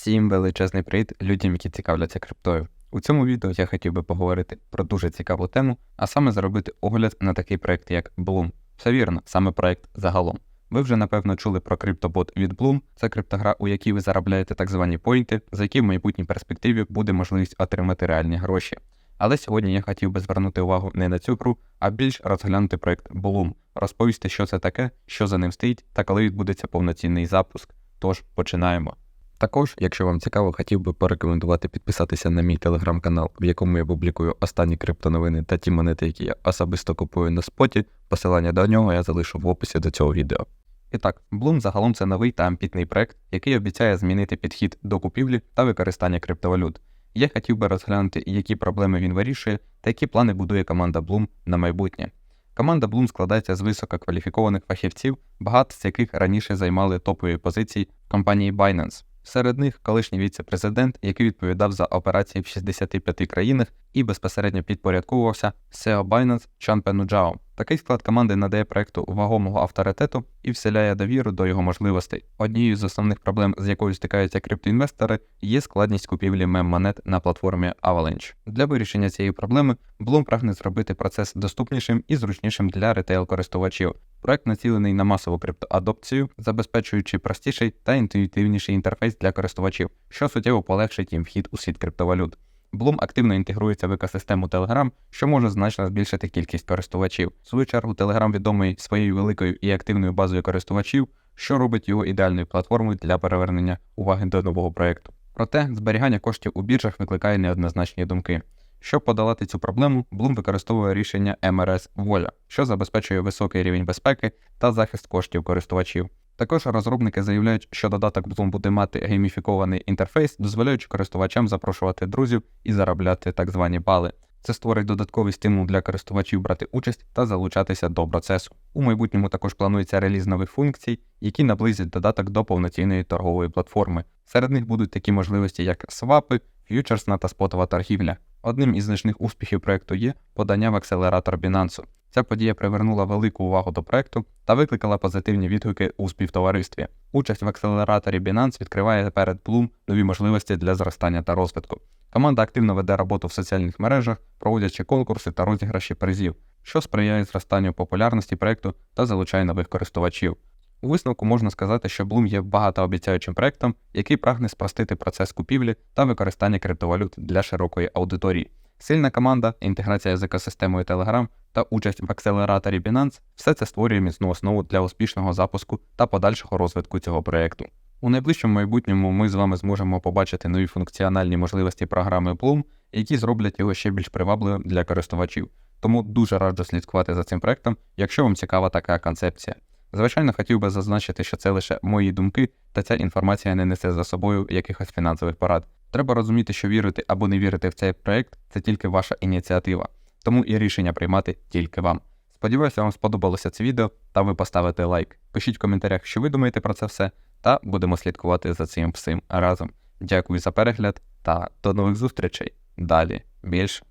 Всім величезний привіт людям, які цікавляться криптою. У цьому відео я хотів би поговорити про дуже цікаву тему, а саме зробити огляд на такий проект, як Bloom. Все вірно, саме проект загалом. Ви вже напевно чули про криптобот від Bloom. Це криптогра, у якій ви заробляєте так звані поінти, за які в майбутній перспективі буде можливість отримати реальні гроші. Але сьогодні я хотів би звернути увагу не на цю гру, а більш розглянути проект Bloom, розповісти, що це таке, що за ним стоїть та коли відбудеться повноцінний запуск. Тож починаємо. Також, якщо вам цікаво, хотів би порекомендувати підписатися на мій телеграм-канал, в якому я публікую останні криптоновини та ті монети, які я особисто купую на споті. Посилання до нього я залишу в описі до цього відео. І так, Bloom загалом це новий та амбітний проект, який обіцяє змінити підхід до купівлі та використання криптовалют. Я хотів би розглянути, які проблеми він вирішує та які плани будує команда Bloom на майбутнє. Команда Bloom складається з висококваліфікованих фахівців, багато з яких раніше займали топові позиції в компанії Binance. Серед них колишній віце-президент, який відповідав за операції в 65 країнах і безпосередньо підпорядковувався SEO Binance Чан Пенуджао. Такий склад команди надає проекту вагомого авторитету і вселяє довіру до його можливостей. Однією з основних проблем, з якою стикаються криптоінвестори, є складність купівлі мем-монет на платформі Avalanche. Для вирішення цієї проблеми Bloom прагне зробити процес доступнішим і зручнішим для ретейл-користувачів. Проект націлений на масову криптоадопцію, забезпечуючи простіший та інтуїтивніший інтерфейс для користувачів, що суттєво полегшить їм вхід у світ криптовалют. Bloom активно інтегрується в екосистему Telegram, що може значно збільшити кількість користувачів. В свою чергу Telegram відомий своєю великою і активною базою користувачів, що робить його ідеальною платформою для перевернення уваги до нового проекту. Проте зберігання коштів у біржах викликає неоднозначні думки. Щоб подолати цю проблему, Bloom використовує рішення MRS Воля, що забезпечує високий рівень безпеки та захист коштів користувачів. Також розробники заявляють, що додаток Bloom буде мати гейміфікований інтерфейс, дозволяючи користувачам запрошувати друзів і заробляти так звані бали. Це створить додатковий стимул для користувачів брати участь та залучатися до процесу. У майбутньому також планується реліз нових функцій, які наблизять додаток до повноцінної торгової платформи. Серед них будуть такі можливості, як свапи, ф'ючерсна та спотова торгівля. Одним із значних успіхів проекту є подання в акселератор Binance. Ця подія привернула велику увагу до проекту та викликала позитивні відгуки у співтоваристві. Участь в акселераторі Binance відкриває перед Bloom нові можливості для зростання та розвитку. Команда активно веде роботу в соціальних мережах, проводячи конкурси та розіграші призів, що сприяє зростанню популярності проекту та залучає нових користувачів. У висновку можна сказати, що Bloom є багатообіцяючим проектом, який прагне спростити процес купівлі та використання криптовалют для широкої аудиторії. Сильна команда, інтеграція з екосистемою Telegram та участь в акселераторі Binance – все це створює міцну основу для успішного запуску та подальшого розвитку цього проекту. У найближчому майбутньому ми з вами зможемо побачити нові функціональні можливості програми Bloom, які зроблять його ще більш привабливим для користувачів. Тому дуже раджу слідкувати за цим проектом, якщо вам цікава така концепція. Звичайно, хотів би зазначити, що це лише мої думки, та ця інформація не несе за собою якихось фінансових порад. Треба розуміти, що вірити або не вірити в цей проект це тільки ваша ініціатива, тому і рішення приймати тільки вам. Сподіваюся, вам сподобалося це відео та ви поставите лайк. Пишіть в коментарях, що ви думаєте про це все, та будемо слідкувати за цим всім разом. Дякую за перегляд та до нових зустрічей. Далі більше.